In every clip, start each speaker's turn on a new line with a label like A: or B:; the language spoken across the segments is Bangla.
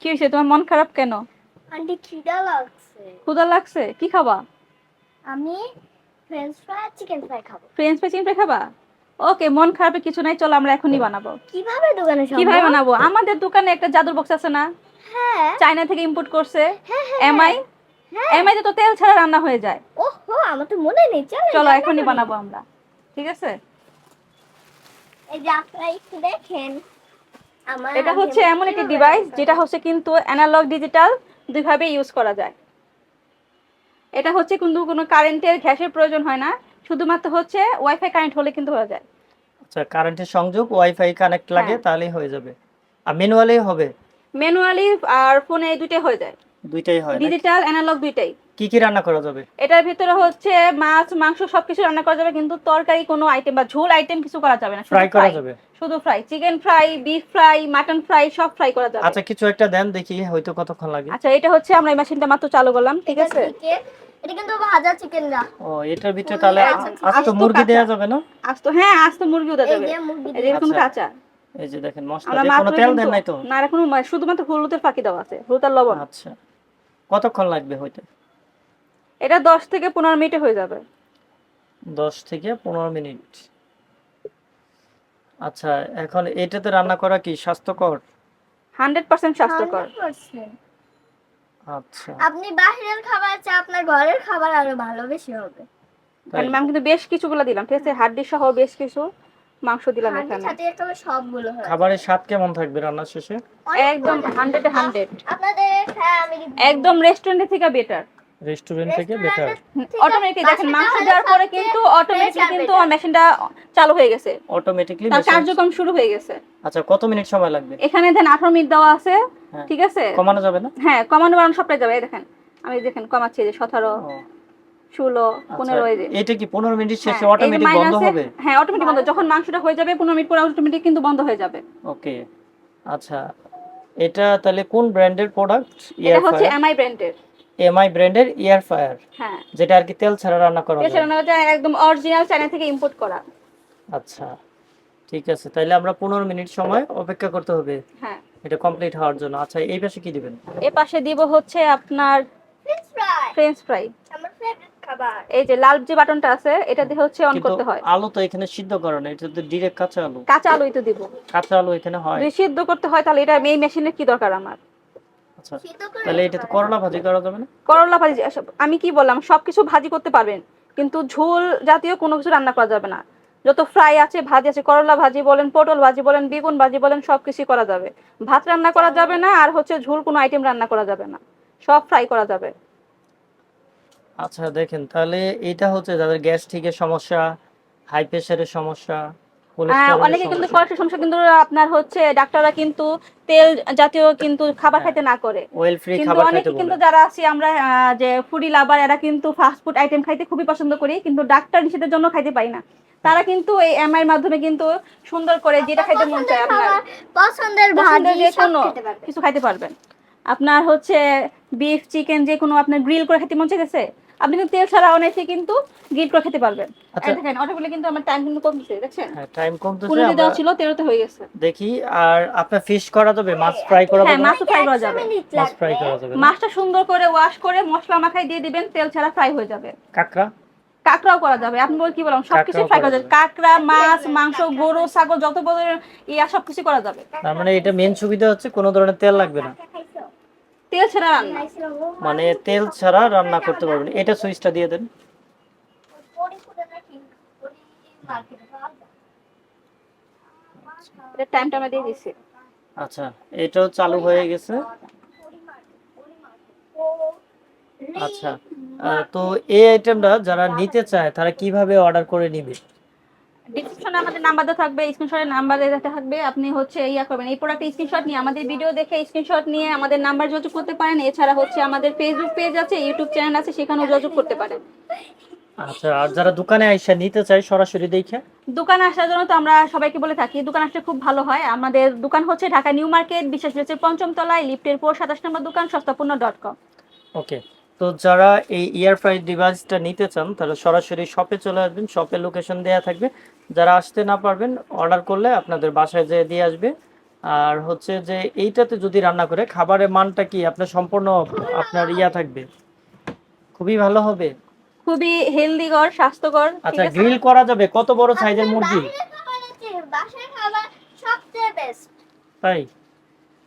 A: কি হয়েছে? তোমার মন খারাপ কেন?
B: আন্টি খিদা লাগছে।
A: ক্ষুধা লাগছে? কি খাবা?
B: আমি ফ্রেঞ্চ ফ্রাই চিকেন ফ্রাই খাব।
A: ফ্রেঞ্চ ফ্রাই চিকেন ফ্রাই খাবা? ওকে মন খারাপের কিছু নাই চলো আমরা এখনই বানাবো।
B: কীভাবে দোকানে সম্ভব?
A: কীভাবে বানাবো? আমাদের দোকানে একটা জাদুর বক্স আছে না?
B: হ্যাঁ।
A: চায়না থেকে ইম্পোর্ট করছে।
B: হ্যাঁ হ্যাঁ
A: এমআই
B: হ্যাঁ।
A: এমআই তো তেল ছাড়া রান্না হয়ে যায়।
B: ওহো আমার তো মনে নেই। চলো
A: চলো এখনই বানাবো আমরা। ঠিক আছে?
B: এই যে আপনারা একটু দেখেন।
A: এটা হচ্ছে এমন একটি ডিভাইস যেটা হচ্ছে কিন্তু অ্যানালগ ডিজিটাল দুইভাবে ইউজ করা যায়। এটা হচ্ছে কিন্তু কোনো কারেন্টের গ্যাসের প্রয়োজন হয় না শুধুমাত্র হচ্ছে ওয়াইফাই কারেন্ট হলে কিন্তু হয়ে যায়।
C: আচ্ছা কারেন্টের সংযোগ ওয়াইফাই কানেক্ট লাগে
A: হ্যাঁ।
C: তাহলেই হয়ে যাবে। আর ম্যানুয়ালি হবে?
A: ম্যানুয়ালি আর ফোনে দুইটাই হয়ে যায়।
C: দুইটাই হয়
A: ডিজিটাল অ্যানালগ দুইটাই।
C: কি কি রান্না করা যাবে?
A: এটার ভিতরে হচ্ছে মাছ মাংস সবকিছু রান্না করা যাবে কিন্তু তরকারি কোনো আইটেম বা ঝোল আইটেম কিছু করা যাবে না
C: ফ্রাই করা যাবে?
A: শুধু fry chicken fry beef fry mutton fry সব ফ্রাই করা যাবে।
C: আচ্ছা কিছু একটা দেন দেখি হয়তো কতক্ষণ লাগে।
A: আচ্ছা এটা হচ্ছে আমরা এই মেশিনটা মাত্র চালু করলাম ঠিক আছে?
B: এটা কিন্তু ভাজা চিকেন না।
C: ও এটার ভিতরে তাহলে
B: আচ্ছা,
C: আ- আস্ত মুরগি। দেওয়া যাবে না?
A: আস্ত হ্যাঁ আস্ত মুরগিও দেওয়া
B: এই
A: যাবে।
B: যে মুরগি
A: এই যে এরকম
C: আচ্ছা।
A: কাঁচা।
C: এই যে দেখেন মশলা কোনো তেল দেন নাই তো?
A: না এখন শুধুমাত্র হলুদের ফাঁকি দেওয়া আছে হলুদ আর লবণ।
C: আচ্ছা। কতক্ষণ লাগবে হইতে?
A: এটা দশ থেকে পনেরো মিনিটে হয়ে যাবে।
C: দশ থেকে পনেরো মিনিট। আচ্ছা এখন এটাতে রান্না করা কি স্বাস্থ্যকর?
A: হান্ড্রেড পার্সেন্ট স্বাস্থ্যকর।
B: 100%
C: আচ্ছা।
B: আপনি বাহিরের খাবার চেয়ে আপনার ঘরের খাবার আরও ভালো বেশি হবে।
C: তাই।
A: কারণ আমি কিন্তু বেশ কিছুগুলো দিলাম ঠিক আছে? হাড্ডি সহ বেশ কিছু মাংস দিলাম এখানে।
B: ছাতি একেবারে সবগুলো হয়
C: খাবারের স্বাদ কেমন থাকবে রান্নার শেষে?
A: একদম
B: ভালো।
A: Hundred hundred.
B: আপনাদের ফ্যামিলি
A: একদম রেস্টুরেন্ট থেকে বেটার
C: রেস্টুরেন্ট থেকে বেটার
A: অটোমেটিক দেখেন মাংস দেওয়ার পরে কিন্তু অটোমেটিকলি কিন্তু আমার মেশিনটা চালু হয়ে গেছে।
C: অটোমেটিকলি
A: তার কার্যক্রম শুরু হয়ে গেছে।
C: আচ্ছা কত মিনিট সময় লাগবে?
A: এখানে দেন আঠারো মিনিট দেওয়া আছে
C: হ্যাঁ।
A: ঠিক আছে?
C: কমানো যাবে না?
A: হ্যাঁ কমানো বাড়ানো সবটাই যাবে এই দেখেন। আমি দেখেন কমাচ্ছি এই যে সতেরো
C: ও,
A: ষোলো
C: আচ্ছা,
A: পনেরো এই যে।
C: এটা কি পনেরো মিনিট শেষে
A: হ্যাঁ,
C: অটোমেটিক বন্ধ হবে?
A: হ্যাঁ অটোমেটিক বন্ধ। যখন মাংসটা হয়ে যাবে পনেরো মিনিট পরে অটোমেটিক কিন্তু বন্ধ হয়ে যাবে।
C: ওকে আচ্ছা এটা তাহলে কোন ব্র্যান্ডের প্রোডাক্ট
A: এটা হচ্ছে এমআই ব্র্যান্ডের
C: এমআই ব্র্যান্ডের ইয়ার ফায়ার
A: হ্যাঁ।
C: যেটা আর কি তেল ছাড়া রান্না করা
A: একদম অরিজিনাল চায়না থেকে ইম্পোর্ট করা।
C: আচ্ছা ঠিক আছে তাহলে আমরা পনেরো মিনিট সময় অপেক্ষা করতে হবে।
A: হ্যাঁ।
C: এটা কমপ্লিট হওয়ার জন্য। আচ্ছা এই পাশে কি দিবেন?
A: এ পাশে দিব হচ্ছে আপনার
B: ফ্রেঞ্চ ফ্রাই
A: ফ্রেঞ্চ ফ্রাই
B: আমার ফেভারিট খাবার।
A: এই যে লাল যে বাটনটা আছে এটা দিয়ে হচ্ছে অন করতে হয়।
C: আলু তো এখানে সিদ্ধ করে না এটা তো ডিরেক্ট কাঁচা আলু।
A: কাঁচা আলুই তো দিব।
C: কাঁচা আলু এখানে হয়।
A: যদি সিদ্ধ করতে হয় তাহলে এটা এই মেশিনের কি দরকার আমার?
C: আচ্ছা তাহলে এটা তো করলা ভাজি করা যাবে না?
A: করলা ভাজি আমি কি বললাম সবকিছু ভাজি করতে পারবেন কিন্তু ঝোল জাতীয় কোনো কিছু রান্না করা যাবে না। যত ফ্রাই আছে ভাজি আছে করলা ভাজি বলেন পটল ভাজি বলেন বেগুন ভাজি বলেন সব কিছুই করা যাবে। ভাত রান্না করা যাবে না আর হচ্ছে ঝোল কোনো আইটেম রান্না করা যাবে না। সব ফ্রাই করা যাবে।
C: আচ্ছা দেখেন তাহলে এটা হচ্ছে যাদের গ্যাস্ট্রিকের সমস্যা হাই প্রেশারের সমস্যা
A: অনেকে কিন্তু
C: সমস্যা।
A: কয়েকটা সমস্যা কিন্তু আপনার হচ্ছে ডাক্তাররা কিন্তু তেল জাতীয় কিন্তু খাবার
C: হ্যাঁ।
A: খাইতে না করে। কিন্তু অনেকে কিন্তু যারা আছি আমরা যে ফুডি লাভার এরা কিন্তু ফাস্ট ফুড আইটেম খাইতে খুবই পছন্দ করি কিন্তু ডাক্তার নিষেধের জন্য খাইতে পাই না। তারা কিন্তু এই এমআই মাধ্যমে কিন্তু সুন্দর করে যেটা খাইতে মন চায় আপনার
B: পছন্দের ভাজি
A: যে কোনো কিছু খাইতে পারবেন। আপনার হচ্ছে বিফ চিকেন যে কোনো আপনার গ্রিল করে খেতে মন চাইতেছে? আপনি কিন্তু তেল ছাড়া অনেকে কিন্তু গ্রিল করে খেতে পারবেন।
C: আচ্ছা।
A: এই দেখেন অটোগুলো কিন্তু আমার টাইম কিন্তু কমছে দেখছেন?
C: হ্যাঁ টাইম কমতেছে
A: পনেরো দেওয়া ছিল তেরোতে হয়ে গেছে।
C: দেখি আর আপনার ফিশ করা যাবে মাছ ফ্রাই করা
A: হ্যাঁ মাছও ফ্রাই করা যাবে।
C: মাছ ফ্রাই করা যাবে
A: মাছটা সুন্দর করে ওয়াশ করে মশলা মাখাই দিয়ে দিবেন তেল ছাড়া ফ্রাই হয়ে যাবে।
C: কাঁকড়া?
A: কাঁকড়াও করা যাবে। আপনি বল কি বললাম সবকিছু ফ্রাই
C: করা
A: যাবে। কাঁকড়া মাছ মাংস গরু ছাগল যত বড় ইয়া সবকিছু করা যাবে।
C: তার মানে এটা মেন সুবিধা হচ্ছে কোনো ধরনের তেল লাগবে না?
A: তেল ছাড়া রান্না?
C: মানে তেল ছাড়া রান্না করতে পারবেন। এটা সুইচটা দিয়ে দেন।
A: এটা টাইমটা আমরা দিয়ে দিছি।
C: আচ্ছা এটাও চালু হয়ে গেছে। আচ্ছা তো এই আইটেমটা যারা নিতে চায় তারা কীভাবে অর্ডার করে নিবে?
A: ডিসক্রিপশনে আমাদের নাম্বার দেওয়া থাকবে স্ক্রিনশটের নাম্বার দেওয়া থাকবে। আপনি হচ্ছে ইয়া করবেন এই প্রোডাক্টের স্ক্রিনশট নিয়ে আমাদের ভিডিও দেখে স্ক্রিনশট নিয়ে আমাদের নাম্বার যোগাযোগ করতে পারেন। এছাড়া হচ্ছে আমাদের ফেসবুক পেজ আছে ইউটিউব চ্যানেল আছে সেখানেও যোগাযোগ করতে পারেন।
C: আচ্ছা আর যারা দোকানে আইসা নিতে চায় সরাসরি দেখে?
A: দোকানে আসার জন্য তো আমরা সবাইকে বলে থাকি দোকান আসলে খুব ভালো হয়। আমাদের দোকান হচ্ছে ঢাকা নিউ মার্কেট বিশেষ হচ্ছে পঞ্চম তলায় লিফটের পর সাতাশ নম্বর দোকান সস্তাপূর্ণ ডট কম
C: ওকে তো যারা এই ইয়ার ফ্রাই ডিভাইসটা নিতে চান তারা সরাসরি শপে চলে আসবেন। শপের লোকেশন দেওয়া থাকবে। যারা আসতে না পারবেন অর্ডার করলে আপনাদের বাসায় যেয়ে দিয়ে আসবে। আর হচ্ছে যে এইটাতে যদি রান্না করে খাবারের মানটা কি আপনার সম্পূর্ণ আপনার ইয়া থাকবে? খুবই ভালো হবে।
A: খুবই হেলদিকর স্বাস্থ্যকর
C: আচ্ছা গ্রিল করা যাবে? কত বড় সাইজের মুরগি?
B: বাসার খাবার সবচেয়ে বেস্ট
C: তাই?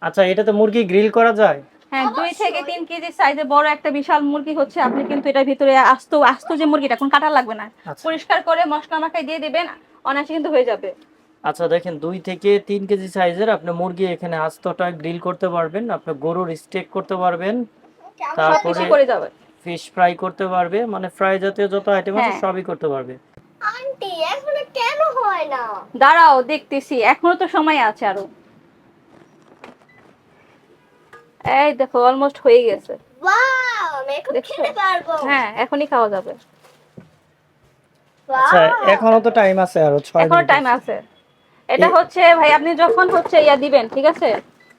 C: আচ্ছা এটাতে মুরগি গ্রিল করা যায়?
A: হ্যাঁ দুই থেকে তিন কেজি সাইজের বড় একটা বিশাল মুরগি হচ্ছে আপনি কিন্তু এটার ভিতরে আস্ত আস্ত যে মুরগিটা কোন কাটা লাগবে না।
C: আচ্ছা।
A: পরিষ্কার করে মশলা মাখাই দিয়ে দিবেন অনায়াসে কিন্তু হয়ে যাবে।
C: আচ্ছা দেখেন দুই থেকে তিন কেজি সাইজের আপনি মুরগি এখানে আস্তটা গ্রিল করতে পারবেন আপনি গরুর স্টেক করতে পারবেন তারপরে
A: করে যাবে।
C: ফিশ ফ্রাই করতে পারবে মানে ফ্রাই জাতীয় যত আইটেম আছে
A: হ্যাঁ।
C: সবই করতে পারবে।
B: আন্টি এখনও কেন হয় না?
A: দাঁড়াও দেখতেছি এখনও তো সময় আছে আরও। এই দেখো অলমোস্ট হয়ে গেছে।
B: ওয়াও আমি এখন
A: দেখছ?
B: খেতে পারব।
A: হ্যাঁ এখনই খাওয়া যাবে।
C: আচ্ছা এখনও তো টাইম আছে
A: আরও
C: এখনও
A: টাইম আছে। এটা হচ্ছে ভাই আপনি যখন হচ্ছে ইয়া দিবেন ঠিক আছে?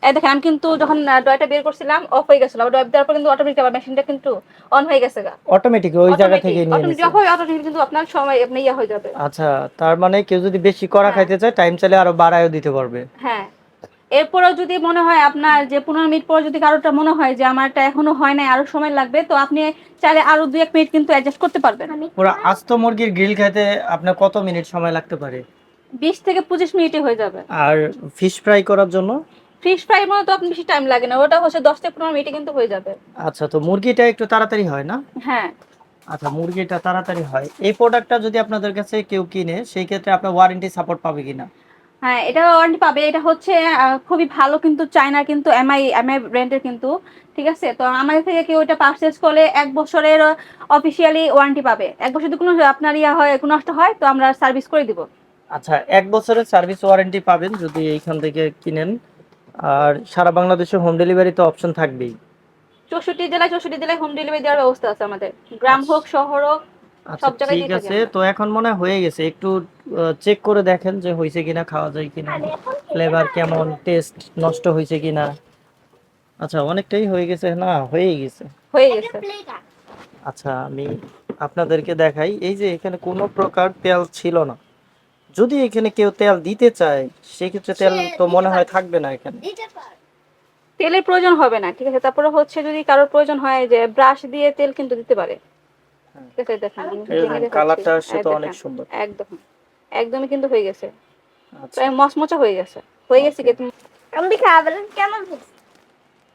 A: এই দেখেন আমি কিন্তু যখন ডয়টা বের করছিলাম অফ হয়ে গেছিল ডয় দেওয়ার পর কিন্তু অটোমেটিক আবার মেশিনটা কিন্তু অন হয়ে গেছে গা।
C: অটোমেটিক ওই জায়গা থেকে নিয়ে
A: অটোমেটিক কিন্তু আপনার সময় আপনি ইয়া হয়ে যাবে।
C: আচ্ছা তার মানে কেউ যদি বেশি করা
A: হ্যাঁ।
C: খাইতে চায় টাইম চাইলে আরও বাড়ায়ও দিতে পারবে।
A: হ্যাঁ। এরপরেও যদি মনে হয় আপনার যে পনেরো মিনিট পর যদি কারোটা মনে হয় যে আমারটা এখনও হয় নাই আরও সময় লাগবে তো আপনি চাইলে আরও দুই এক মিনিট কিন্তু অ্যাডজাস্ট করতে পারবেন।
C: পুরো আস্ত মুরগির গ্রিল খেতে আপনার কত মিনিট সময় লাগতে পারে?
A: বিশ থেকে পঁচিশ মিনিটে হয়ে যাবে।
C: আর ফিশ ফ্রাই করার জন্য?
A: ফিশ ফ্রাই মনে তো আপনি বেশি টাইম লাগে না ওটা হচ্ছে দশ থেকে পনেরো মিনিটে কিন্তু হয়ে যাবে।
C: আচ্ছা তো মুরগিটা একটু তাড়াতাড়ি হয় না?
A: হ্যাঁ।
C: আচ্ছা মুরগিটা তাড়াতাড়ি হয়। এই প্রোডাক্টটা যদি আপনাদের কাছে কেউ কিনে সেই ক্ষেত্রে আপনার ওয়ারেন্টি সাপোর্ট পাবে কিনা?
A: হ্যাঁ এটা ওয়ারেন্টি পাবে। এটা হচ্ছে খুবই ভালো কিন্তু চায়না কিন্তু এমআই এমআই ব্র্যান্ডের কিন্তু ঠিক আছে? তো আমাদের থেকে কেউ এটা পারচেজ করলে এক বছরের অফিসিয়ালি ওয়ারেন্টি পাবে। এক বছর যদি কোনো আপনার ইয়া হয় কোনো নষ্ট হয় তো আমরা সার্ভিস করে দিব।
C: আচ্ছা এক বছরের সার্ভিস ওয়ারেন্টি পাবেন যদি এইখান থেকে কিনেন। আর সারা বাংলাদেশে হোম ডেলিভারি তো অপশন থাকবেই।
A: চৌষট্টি জেলায় চৌষট্টি জেলায় হোম ডেলিভারি দেওয়ার ব্যবস্থা আছে আমাদের। গ্রাম হোক শহর হোক
C: আচ্ছা
A: সব জায়গায়
C: ঠিক আছে। তো এখন মনে হয় হয়ে গেছে। একটু চেক করে দেখেন যে হয়েছে কিনা খাওয়া যায় কিনা ফ্লেভার কেমন টেস্ট নষ্ট হয়েছে কিনা। আচ্ছা অনেকটাই হয়ে গেছে। না হয়ে গেছে।
A: হয়ে গেছে।
C: আচ্ছা আমি আপনাদেরকে দেখাই। এই যে এখানে কোনো প্রকার তেল ছিল না। যদি এখানে কেউ তেল দিতে চায় সেক্ষেত্রে তেল তো মনে হয় থাকবে না এখানে।
A: তেলের প্রয়োজন হবে না ঠিক আছে? তারপরে হচ্ছে যদি কারোর প্রয়োজন হয় যে ব্রাশ দিয়ে তেল কিন্তু দিতে পারে।
C: হ্যাঁ।
A: দেখেন।
C: কালারটা
A: দেখেন,
C: অনেক সুন্দর।
A: একদম একদমই কিন্তু হয়ে গেছে।
C: আচ্ছা।
A: প্রায় মচমচা হয়ে গেছে। হয়ে গেছে কি তুমি
B: আমি কেমন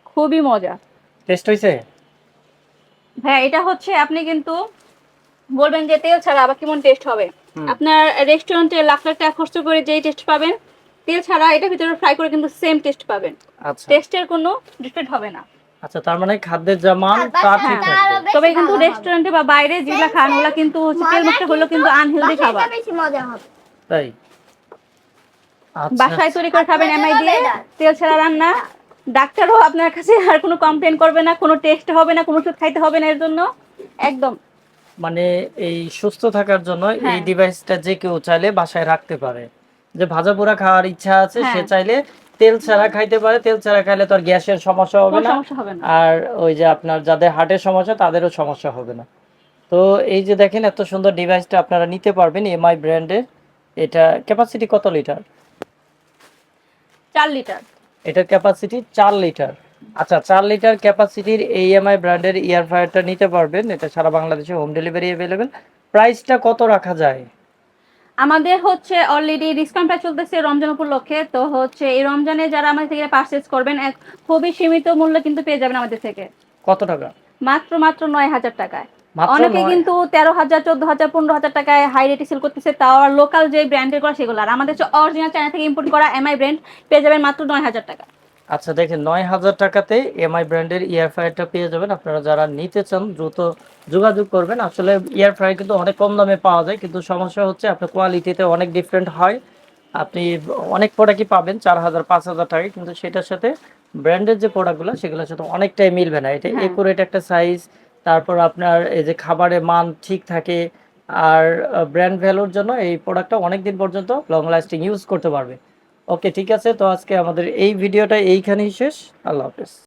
A: খুবই মজা।
C: টেস্ট হয়েছে?
A: হ্যাঁ এটা হচ্ছে আপনি কিন্তু বলবেন যে তেল ছাড়া আবার কেমন টেস্ট হবে? আপনার রেস্টুরেন্টে লাখ লাখ টাকা খরচ করে যেই টেস্ট পাবেন তেল ছাড়া এটা ভিতরে ফ্রাই করে কিন্তু সেম টেস্ট পাবেন।
C: আচ্ছা।
A: টেস্টের কোনো ডিফারেন্ট হবে না।
C: আচ্ছা তার মানে খাদ্যের যা মান তা ঠিক থাকবে।
A: তবে কিন্তু রেস্টুরেন্টে বা বাইরে যেগুলা খান ওগুলা কিন্তু হচ্ছে তেল মুক্ত হলো কিন্তু আনহেলদি খাবার।
B: বেশি মজা হবে।
C: তাই? আচ্ছা।
A: বাসায় তৈরি করে খাবেন এমআই দিয়ে তেল ছাড়া রান্না। ডাক্তারও আপনার কাছে আর কোনো কমপ্লেন করবে না কোনো টেস্ট হবে না কোনো ওষুধ খাইতে হবে না এর জন্য। একদম।
C: মানে এই সুস্থ থাকার জন্য এই
A: হ্যাঁ।
C: ডিভাইসটা যে কেউ চাইলে বাসায় রাখতে পারে। যে ভাজা পোড়া খাওয়ার ইচ্ছা আছে সে
A: হ্যাঁ।
C: চাইলে তেল ছাড়া খাইতে পারে তেল ছাড়া খাইলে তো আর গ্যাসের সমস্যা হবে না। আর ওই যে আপনার যাদের হার্টের সমস্যা তাদেরও সমস্যা হবে না। তো এই যে দেখেন এত সুন্দর ডিভাইসটা আপনারা নিতে পারবেন এমআই ব্র্যান্ডের। এটা ক্যাপাসিটি কত লিটার?
A: চার লিটার।
C: এটার ক্যাপাসিটি চার লিটার। আচ্ছা চার লিটার ক্যাপাসিটির এইএমআই ব্র্যান্ডের ইয়ার ফায়ারটা নিতে পারবেন। এটা সারা বাংলাদেশে হোম ডেলিভারি অ্যাভেলেবেল প্রাইসটা কত রাখা যায়?
A: আমাদের হচ্ছে অলরেডি ডিসকাউন্টটা চলতেছে রমজান উপলক্ষে তো হচ্ছে এই রমজানে যারা আমাদের থেকে পারচেজ করবেন এক খুবই সীমিত মূল্য কিন্তু পেয়ে যাবেন আমাদের থেকে।
C: কত টাকা?
A: মাত্র মাত্র নয় হাজার টাকায়। অনেকে কিন্তু তেরো হাজার চোদ্দ হাজার পনেরো হাজার টাকায় হাই রেটে সেল করতেছে তাও আর লোকাল যে ব্র্যান্ডের করা সেগুলো আর। আমাদের হচ্ছে অরিজিনাল চায়না থেকে ইম্পোর্ট করা এমআই ব্র্যান্ড পেয়ে যাবেন মাত্র নয় হাজার টাকা।
C: আচ্ছা দেখেন নয় হাজার টাকাতে এমআই ব্র্যান্ডের ইয়ার ফ্রায়ারটা পেয়ে যাবেন। আপনারা যারা নিতে চান দ্রুত যোগাযোগ করবেন। আসলে ইয়ার ফ্রায়ার কিন্তু অনেক কম দামে পাওয়া যায় কিন্তু সমস্যা হচ্ছে আপনার কোয়ালিটিতে অনেক ডিফারেন্ট হয়। আপনি অনেক প্রোডাক্টই পাবেন চার হাজার পাঁচ হাজার টাকায় কিন্তু সেটার সাথে ব্র্যান্ডের যে প্রোডাক্টগুলো সেগুলোর সাথে অনেকটাই মিলবে না। এটা
A: হ্যাঁ।
C: একুরেট একটা সাইজ তারপর আপনার এই যে খাবারের মান ঠিক থাকে আর ব্র্যান্ড ভ্যালুর জন্য এই প্রোডাক্টটা অনেক দিন পর্যন্ত লং লাস্টিং ইউজ করতে পারবে। ওকে ঠিক আছে তো আজকে আমাদের এই ভিডিওটা এইখানেই শেষ। আল্লাহ হাফেজ।